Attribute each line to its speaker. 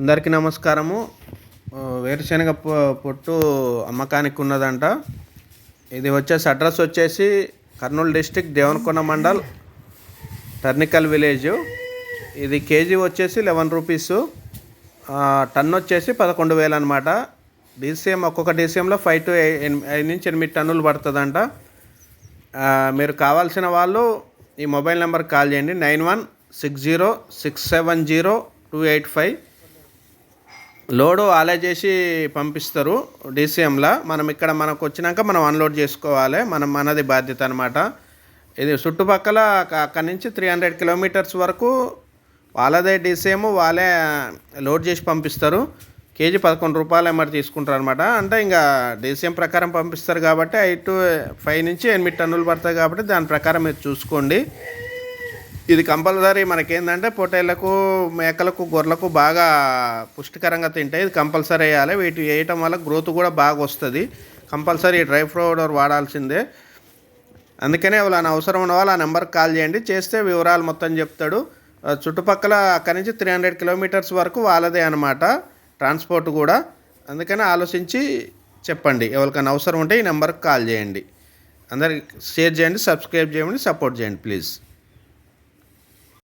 Speaker 1: అందరికీ నమస్కారము. వేరుశనగ పొ- పొట్టు అమ్మకానికి ఉన్నదంట. ఇది వచ్చేసి అడ్రస్ వచ్చేసి కర్నూలు డిస్టిక్ దేవనకొండ మండల్ టర్నికల్ విలేజ్. ఇది కేజీ వచ్చేసి లెవెన్ రూపీస్. టన్ వచ్చేసి పదకొండు వేలు అనమాట డీసీఎం ఒక్కొక్క డీసీఎంలో ఫైవ్ టు ఐదు నుంచి ఎనిమిది టన్నులు పడుతుందంట. మీరు కావాల్సిన వాళ్ళు ఈ మొబైల్ నెంబర్కి కాల్ చేయండి. Nine one six zero six seven zero two eight five. Load అలా చేసి పంపిస్తారు డీసీఎంలో. మనం ఇక్కడ మనకు వచ్చినాక మనం అన్లోడ్ చేసుకోవాలి. మనం మనది బాధ్యత అనమాట ఇది చుట్టుపక్కల అక్కడి నుంచి త్రీ హండ్రెడ్ కిలోమీటర్స్ వరకు వాళ్ళదే డీసీఎం వాళ్ళే లోడ్ చేసి పంపిస్తారు. కేజీ పదకొండు రూపాయలు మరి తీసుకుంటారు అనమాట అంటే ఇంకా డీసీఎం ప్రకారం పంపిస్తారు కాబట్టి ఐ టు ఫైవ్ నుంచి ఎనిమిది టన్నులు పడతాయి కాబట్టి దాని ప్రకారం మీరు చూసుకోండి. ఇది కంపల్సరీ మనకేంటంటే పొట్టేళ్ళకు మేకలకు గొర్రెలకు బాగా పుష్టికరంగా తింటాయి ఇది కంపల్సరీ వేయాలి. వీటి వేయటం వల్ల గ్రోత్ కూడా బాగా వస్తుంది. కంపల్సరీ డ్రై ఫ్రూట్ వాడాల్సిందే. అందుకనే వాళ్ళని అవసరం ఉన్న వాళ్ళు ఆ నెంబర్కి కాల్ చేయండి. చేస్తే వివరాలు మొత్తం చెప్తాడు. చుట్టుపక్కల అక్కడి నుంచి త్రీ హండ్రెడ్ కిలోమీటర్స్ వరకు వాళ్ళదే అనమాట ట్రాన్స్పోర్ట్ కూడా. అందుకని ఆలోచించి చెప్పండి. ఎవరికైనా అవసరం ఉంటే ఈ నెంబర్కి కాల్ చేయండి. అందరికి షేర్ చేయండి సబ్స్క్రైబ్ చేయండి సపోర్ట్ చేయండి ప్లీజ్.